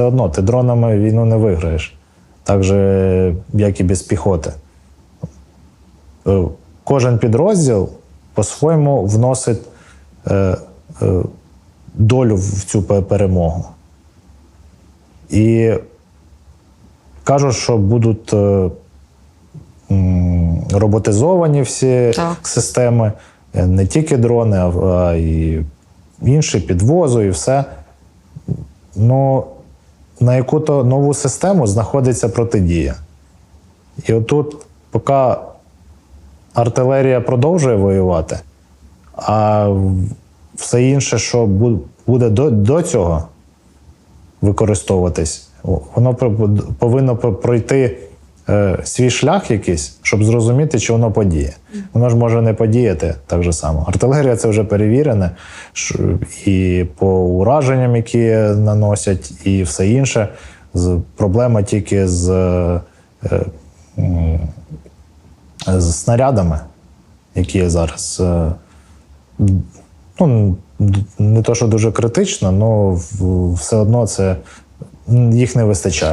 все одно ти дронами війну не виграєш. Так же, як і без піхоти. Е, Кожен підрозділ по-своєму вносить е, е, долю в цю перемогу. І кажуть, що будуть е, м, роботизовані всі Так. системи, не тільки дрони, а, а і інші підвозу, і все. Ну, на яку-то нову систему знаходиться протидія. І отут, поки артилерія продовжує воювати, а все інше, що буде до, до цього використовуватись, воно повинно пройти е, свій шлях якийсь, щоб зрозуміти, чи воно подіє. Воно ж може не подіяти так же само. Артилерія це вже перевірене, і по ураженням, які наносять, і все інше. Проблема тільки з, е, з снарядами, які зараз. е, ну, не то, що дуже критично, але все одно це їх не вистачає.